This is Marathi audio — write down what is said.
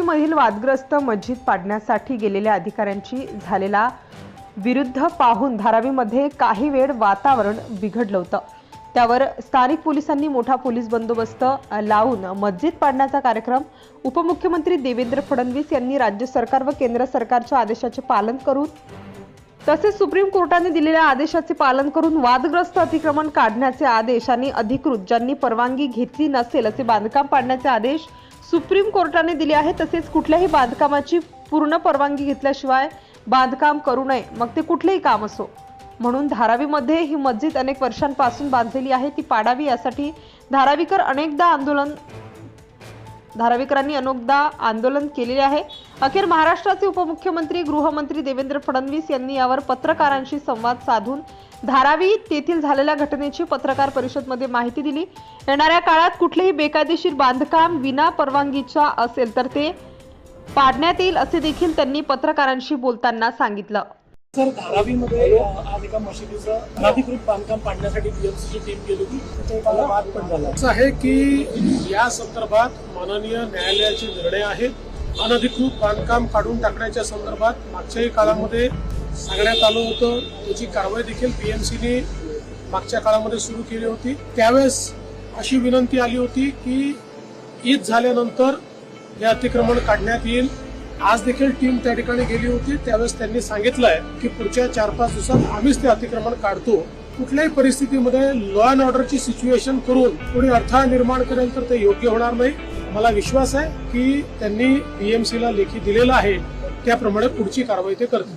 वादग्रस्त मस्जिद पाडण्यासाठी गेलेल्या अधिकाऱ्यांची झालेला विरुद्ध पाहून धारावीमध्ये काही वेळ वातावरण बिघडलं होतं. त्यावर स्थानिक पोलिसांनी मोठा पोलीस बंदोबस्त लावून मस्जिद पाडण्याचा कार्यक्रम उपमुख्यमंत्री देवेंद्र फडणवीस यांनी राज्य सरकार व केंद्र सरकारच्या आदेशाचे पालन करून तसेच सुप्रीम कोर्टाने दिलेल्या आदेशाचे पालन करून वादग्रस्त अतिक्रमण काढण्याचे आदेश आणि अधिकृत ज्यांनी परवानगी घेतली नसेल असे बांधकाम पाडण्याचे आदेश सुप्रीम कोर्टाने दिली आहे तसेच कुठल्याही बांधकामाची पूर्ण परवानगी घेतल्याशिवाय बांधकाम करू नये. मग ते कुठलेही काम असो. म्हणून धारावीमध्ये ही मस्जिद अनेक वर्षांपासून बांधलेली आहे ती पाडावी यासाठी धारावीकर अनेकदा आंदोलन धारावीकरांनी अनेकदा आंदोलन केलेले आहे. अखेर महाराष्ट्राचे उपमुख्यमंत्री गृहमंत्री देवेंद्र फडणवीस यांनी यावर पत्रकारांशी संवाद साधून धारावी तेथील झालेल्या घटनेची पत्रकार परिषदमध्ये माहिती दिली. येणाऱ्या काळात कुठलेही बेकायदेशीर बांधकाम विना परवानगीच्या असेल तर ते पाडण्यात येईल असे देखील त्यांनी पत्रकारांशी बोलताना सांगितलं. सर धारावीमध्ये आज एका मशिदीचं अनाधिकृत बांधकाम पाडण्यासाठी बीएमसीची टीम गेली होती. तिथे मला वाद पण झाला. असं आहे की या संदर्भात माननीय न्यायालयाचे निर्णय आहेत. अनधिकृत बांधकाम काढून टाकण्याच्या संदर्भात मागच्याही काळामध्ये सांगण्यात आलं होतं. त्याची कारवाई देखील बीएमसीने मागच्या काळामध्ये सुरू केली होती. त्यावेळेस अशी विनंती आली होती की ईद झाल्यानंतर हे अतिक्रमण काढण्यात येईल. आज देखील टीम त्या ठिकाणी गेली होती. त्यावेळेस त्यांनी सांगितलंय की पुढच्या चार पाच दिवसात आम्हीच ते अतिक्रमण काढतो. कुठल्याही परिस्थितीमध्ये लॉ अँड ऑर्डरची सिच्युएशन करून कोणी अडथळा निर्माण करेल तर ते योग्य होणार नाही. मला विश्वास आहे की त्यांनी बीएमसीला लेखी दिलेला आहे. त्याप्रमाणे पुढची कारवाई ते करतील.